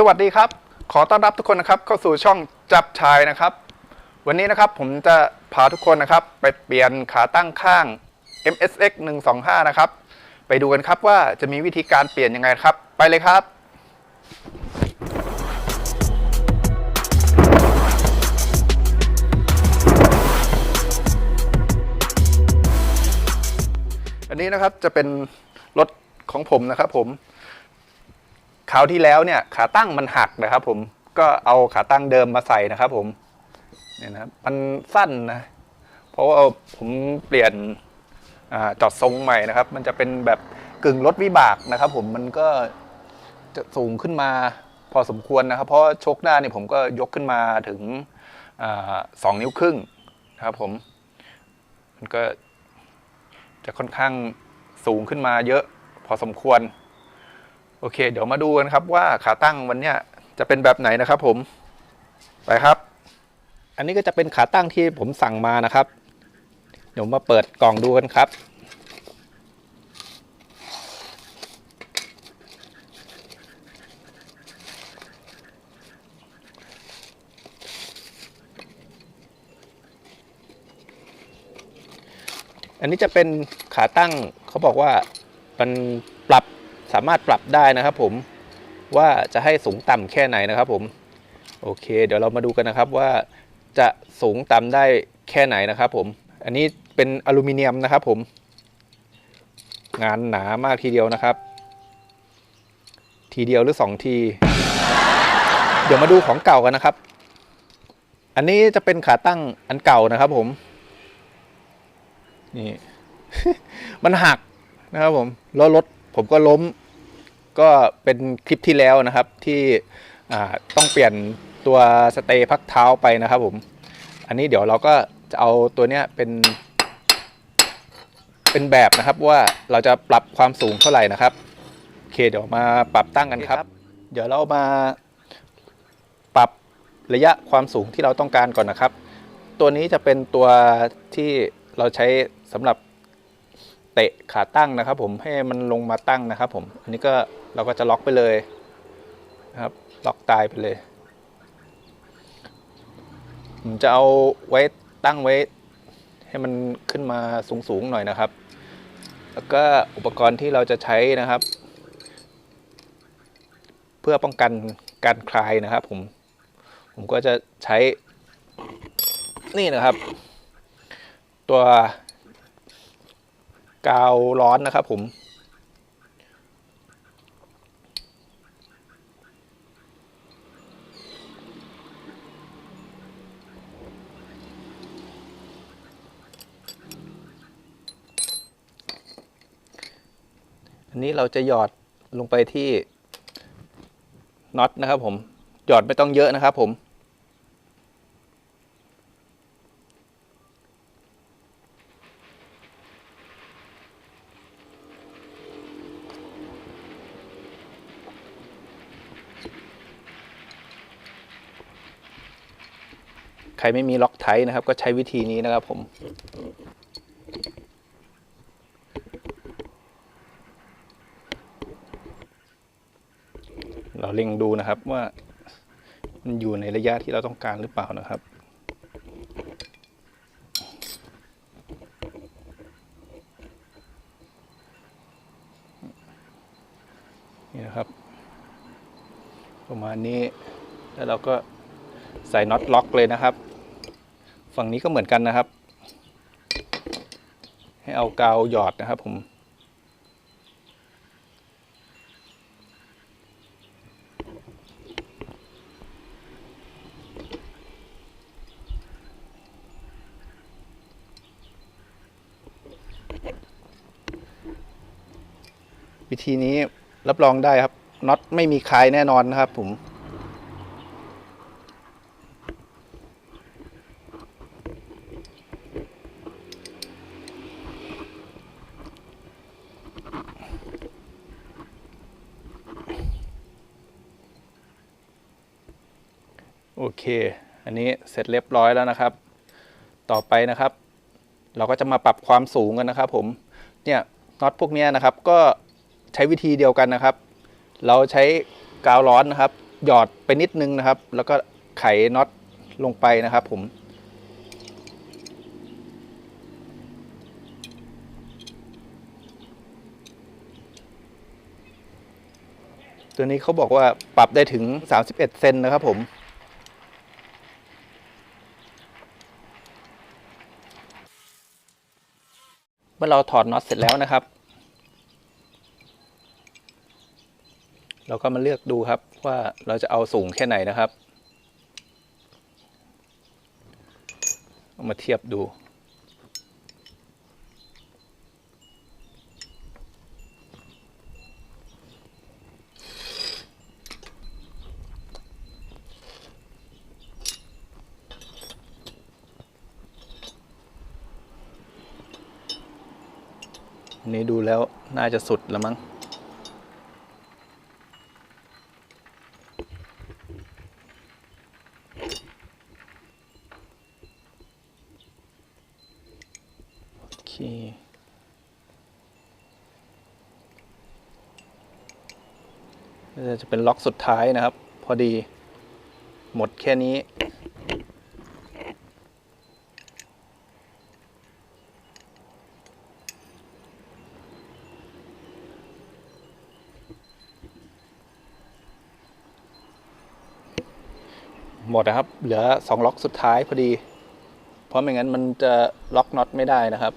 สวัสดีครับ ขอต้อนรับทุกคนนะครับเข้าสู่ช่องจับชายนะครับ วันนี้นะครับผมจะพาทุกคนนะครับ ไปเปลี่ยนขาตั้งข้าง MSX 125 นะครับ ไปดูกันครับว่าจะมีวิธีการเปลี่ยนยังไงครับ ไปเลยครับ อันนี้นะครับจะเป็นรถของผมนะครับผม คราวที่แล้วเนี่ยขาตั้งมันหักนะครับ ผมก็เอาขาตั้งเดิมมาใส่นะครับ ผมเนี่ยนะครับมันสั้นนะเพราะว่าผมเปลี่ยนอจอดทรงใหม่นะครับ มันจะเป็นแบบกึ่งรถวิบากนะครับ ผมมันก็จะสูงขึ้นมาพอสมควรนะครับ เพราะชกหน้านี่ผมก็ยกขึ้นมาถึงอสองนิ้วครึ่งนะครับ ผม มันก็จะค่อนข้างสูงขึ้นมาเยอะพอสมควร อเค เดี๋ยวมาดูกันครับว่าขาตั้งวันเนี้ยจะเป็นแบบไหนนะครับผม ไปครับ อันนี้ก็จะเป็นขาตั้งที่ผมสั่งมานะครับ เดี๋ยวมาเปิดกล่องดูกันครับ อันนี้จะเป็นขาตั้งเขาบอกว่ามันปรับ สามารถปรับได้นะครับผมว่าจะให้สูงต่ำแค่ไหนนะครับผมโอเค เดี๋ยวเรามาดูกันนะครับว่าจะสูงต่ำได้แค่ไหนนะครับผมอันนี้เป็นอลูมิเนียมนะครับผม งานหนามากทีเดียวนะครับ ทีเดียวหรือสองที เดี๋ยวมาดูของเก่ากันนะครับ อันนี้จะเป็นขาตั้งอันเก่านะครับผมนี่ มันหักนะครับผมแล้วรถ ผมก็ล้มก็เป็นคลิปที่แล้วนะครับที่ต้องเปลี่ยนตัวสเตย์พักเท้าไปนะครับผม อันนี้เดี๋ยวเราก็จะเอาตัวเนี้ยเป็น เป็นแบบนะครับว่าเราจะปรับความสูงเท่าไหร่นะครับโอเคเดี๋ยวมาปรับตั้งกันครับ เดี๋ยวเรามาปรับระยะความสูงที่เราต้องการก่อนนะครับ ตัวนี้จะเป็นตัวที่เราใช้สำหรับ เตะขาตั้งนะครับผมให้มันลงมาตั้งนะครับผมอันนี้ก็เราก็จะล็อกไปเลยนะครับล็อกตายไปเลย ผมจะเอาไว้ตั้งไว้ ให้มันขึ้นมาสูงๆหน่อยนะครับ แล้วก็อุปกรณ์ที่เราจะใช้นะครับ เพื่อป้องกันการคลายนะครับผมผมก็จะใช้นี่นะครับ ตัว กาวร้อนนะครับผมอันนี้เราจะหยอดลงไปที่น็อตนะครับผมหยอดไม่ต้องเยอะนะครับผม รไม่มีล็อกไทนะครับ ก็ใช้วิธีนี้นะครับผมเราเล็งดูนะครับว่ามันอยู่ในระยะที่เราต้องการหรือเปล่านะครับ นี่นะครับ ประมาณนี้แล้วเราก็ใส่น็อตล็อกเลยนะครับ ฝั่งนี้ก็เหมือนกันนะครับ ให้เอากาวหยอดนะครับผมวิธีนี้รับรองได้ครับน็อตไม่มีคลายแน่นอนนะครับผม เค อันนี้เสร็จเรียบร้อยแล้วนะครับ ต่อไปนะครับ เราก็จะมาปรับความสูงกันนะครับ ผม เนี่ยน็อตพวกนี้นะครับ ก็ใช้วิธีเดียวกันนะครับ เราใช้กาวร้อนนะครับ หยอดไปนิดนึงนะครับ แล้วก็ไขน็อตลงไปนะครับ ผมตัวนี้เขาบอกว่าปรับได้ถึง 31 เซนนะครับผม เมื่อเราถอดน็อตเสร็จแล้วนะครับ เราก็มาเลือกดูครับว่าเราจะเอาสูงแค่ไหนนะครับ มาเทียบดู นี้ดูแล้วน่าจะสุดแล้วมั้ง โอเค จะเป็นล็อกสุดท้ายนะครับ พอดี หมดแค่นี้ หมดนะครับ เหลือสองล็อกสุดท้ายพอดี เพราะไม่งั้นมันจะล็อกน็อตไม่ได้นะครับ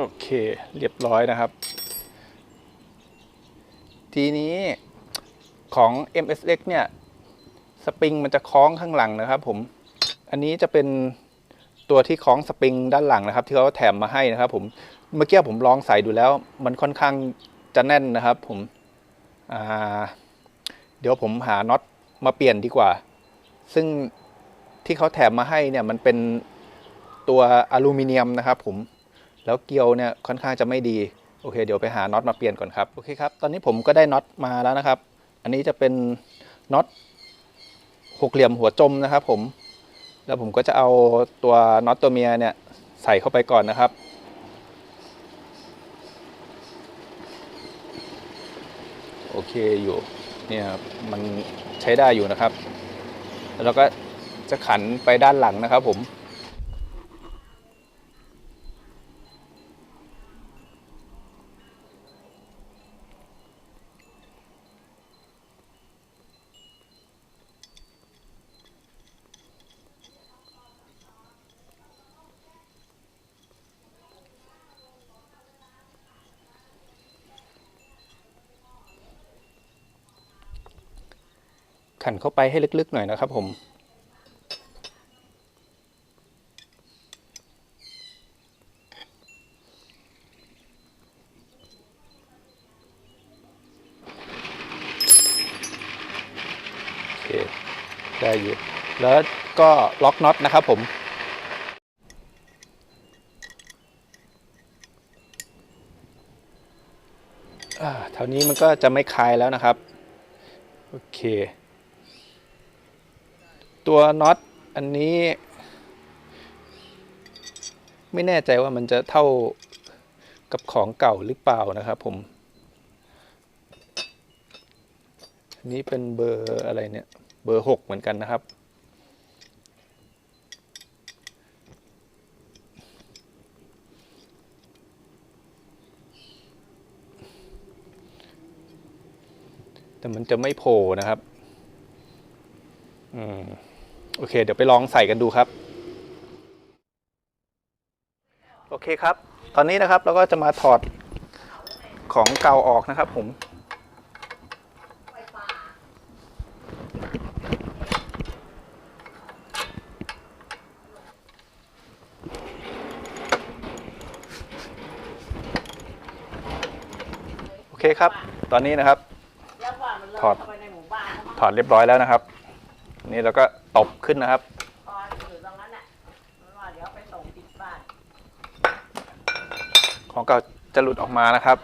โอเค เรียบร้อยนะครับ ทีนี้ของ MSX เนี่ย สปริงมันจะคล้องข้างหลังนะครับ ผม อันนี้จะเป็นตัวที่คล้องสปริงด้านหลังนะครับ ที่เขาแถมมาให้นะครับ ผมเมื่อกี้ผมลองใส่ดูแล้ว มันค่อนข้างจะแน่นนะครับ ผมเดี๋ยวผมหาน็อตมาเปลี่ยนดีกว่า ซึ่งที่เขาแถมมาให้เนี่ยมันเป็นตัวอลูมิเนียมนะครับ ผม แล้วเกลียวเนี่ยค่อนข้างจะไม่ดีโอเคเดี๋ยวไปหาน็อตมาเปลี่ยนก่อนครับโอเคครับตอนนี้ผมก็ได้น็อตมาแล้วนะครับ อันนี้จะเป็นน็อตหกเหลี่ยมหัวจมนะครับ ผม แล้วผมก็จะเอาตัวน็อตตัวเมียเนี่ยใส่เข้าไปก่อนนะครับโอเคอยู่เนี่ยมันใช้ได้อยู่นะครับ แล้วเราก็จะขันไปด้านหลังนะครับผม ขันเข้าไปให้ลึกๆหน่อยนะครับผมโอเคได้อยู่แล้วก็ล็อกน็อตนะครับผมอ่านี้มันก็จะไม่คลายแล้วนะครับ โอเค ตัวน็อตอันนี้ ไม่แน่ใจว่ามันจะเท่ากับของเก่าหรือเปล่านะครับผมอันนี้เป็นเบอร์อะไรเนี่ย เบอร์หกเหมือนกันนะครับแต่มันจะไม่โผล่นะครับ อืม โอเค เดี๋ยวไปลองใส่กันดูครับ โอเคครับ ตอนนี้นะครับเราก็จะมาถอดของเก่าออกนะครับผมโอเคครับ ตอนนี้นะครับ ถอด ถอดเรียบร้อยแล้วนะครับ นี่เราก็ ตบขึ้นนะครับตอนอยู่ตรงนั้นน่ะมันว่าเดี๋ยวไปส่งติดบ้านของเก่าจะหลุดออกมานะครับ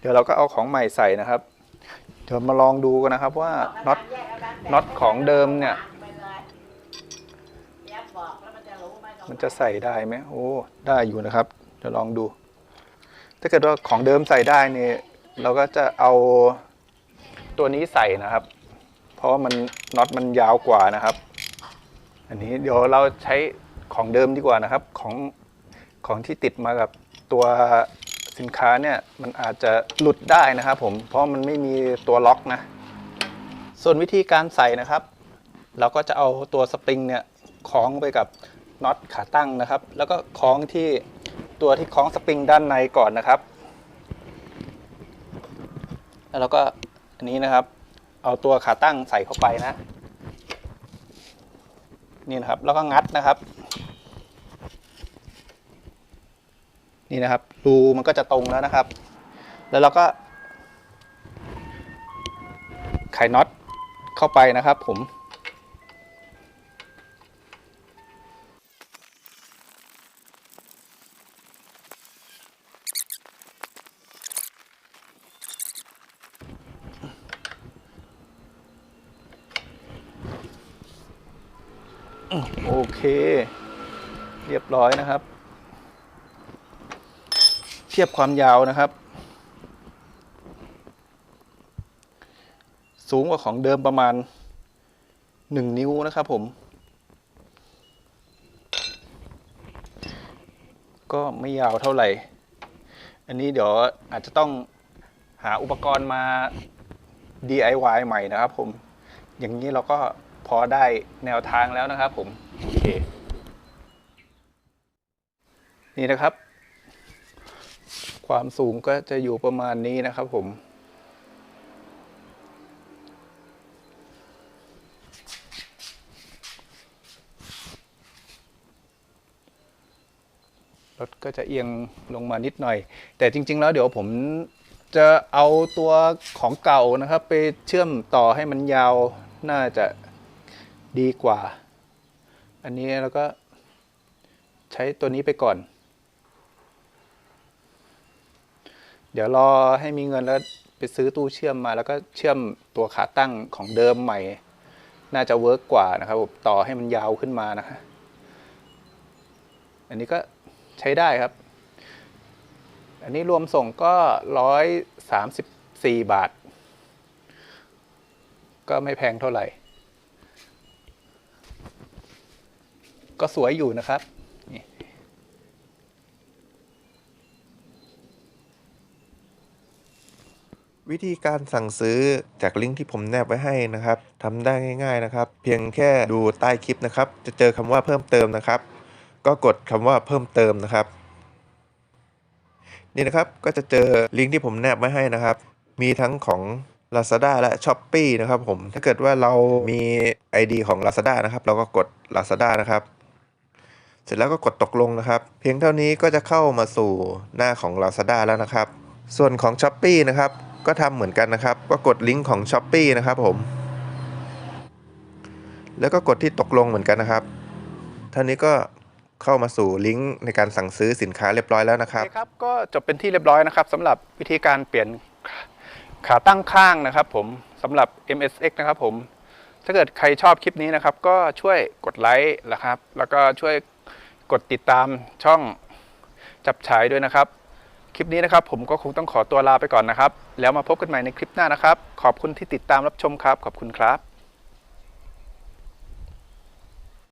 เดี๋ยวเราก็เอาของใหม่ใส่นะครับ เดี๋ยวมาลองดูกันนะครับว่าน็อตแยกกันแต่น็อตของเดิมเนี่ย ไปเลยเดี๋ยวบอกแล้วมันจะรู้ไหมตรงไหมันจะใส่ได้ไหมโอ้ได้อยู่นะครับเดี๋ยวลองดู ถ้าเกิดว่าของเดิมใส่ได้เนี่ยเราก็จะเอาตัวนี้ใส่นะครับ เพราะว่ามันน็อตมันยาวกว่านะครับ อันนี้เดี๋ยวเราใช้ของเดิมดีกว่านะครับของของที่ติดมากับตัวสินค้าเนี่ยมันอาจจะหลุดได้นะครับผมเพราะมันไม่มีตัวล็อกนะ ส่วนวิธีการใส่นะครับ เราก็จะเอาตัวสปริงเนี่ยคล้องไปกับน็อตขาตั้งนะครับ แล้วก็คล้องที่ตัวที่คล้องสปริงด้านในก่อนนะครับ แล้วเราก็อันนี้นะครับ เอาตัวขาตั้งใส่เข้าไปนะ นี่นะครับ แล้วก็งัดนะครับ นี่นะครับรูมันก็จะตรงแล้วนะครับ แล้วเราก็ ไขน็อตเข้าไปนะครับผม โอเค เรียบร้อยนะครับ เทียบความยาวนะครับ สูงกว่าของเดิมประมาณ 1 นิ้วนะครับผม ก็ไม่ยาวเท่าไหร่ อันนี้เดี๋ยวอาจจะต้องหาอุปกรณ์มา DIY ใหม่นะครับผม อย่างนี้เราก็ พอได้แนวทางแล้วนะครับผมโอเคนี่นะครับ ความสูงก็จะอยู่ประมาณนี้นะครับผมรถก็จะเอียงลงมานิดหน่อย แต่จริง ๆ แล้วเดี๋ยวผมจะเอาตัวของเก่านะครับ ไปเชื่อมต่อให้มันยาวน่าจะ ดีกว่า อันนี้เราก็ใช้ตัวนี้ไปก่อน เดี๋ยวรอให้มีเงินแล้วไปซื้อตู้เชื่อมมา แล้วก็เชื่อมตัวขาตั้งของเดิมใหม่ น่าจะเวิร์กกว่านะครับผมต่อให้มันยาวขึ้นมานะฮะอันนี้ก็ใช้ได้ครับ อันนี้รวมส่งก็ร้อยสามสิบสี่บาท ก็ไม่แพงเท่าไหร่ ก็สวยอยู่นะครับวิธีการสั่งซื้อจากลิงก์ที่ผมแนบไว้ให้นะครับทำได้ง่าย ๆนะครับ เพียงแค่ดูใต้คลิปนะครับ จะเจอคำว่าเพิ่มเติมนะครับ ก็กดคำว่าเพิ่มเติมนะครับ นี่นะครับก็จะเจอลิงก์ที่ผมแนบไว้ให้นะครับ มีทั้งของ Lazada และ s h อ p e e นะครับผมถ้าเกิดว่าเรามี ID ของ Lazada นะครับ เราก็กด Lazada นะครับ เสร็จแล้วก็กดตกลงนะครับ เพียงเท่านี้ก็จะเข้ามาสู่หน้าของ Lazada แล้วนะครับ ส่วนของ s h อ p e e นะครับก็ทำเหมือนกันนะครับ ก็กดลิงก์ของ s h อ p e e นะครับผม แล้วก็กดที่ตกลงเหมือนกันนะครับเท่านี้ก็เข้ามาสู่ลิงก์ในการสั่งซื้อสินค้าเรียบร้อยแล้วนะครับครับ ก็จบเป็นที่เรียบร้อยนะครับสำหรับวิธีการเปลี่ยนขาตั้งข้างนะครับ ผมสำหรับ MSX นะครับผมถ้าเกิดใครชอบคลิปนี้นะครับ ก็ช่วยกดไลค์นะครับ แล้วก็ช่วย กดติดตามช่องจับฉายด้วยนะครับ คลิปนี้นะครับผมก็คงต้องขอตัวลาไปก่อนนะครับ แล้วมาพบกันใหม่ในคลิปหน้านะครับ ขอบคุณที่ติดตามรับชมครับ ขอบคุณครับ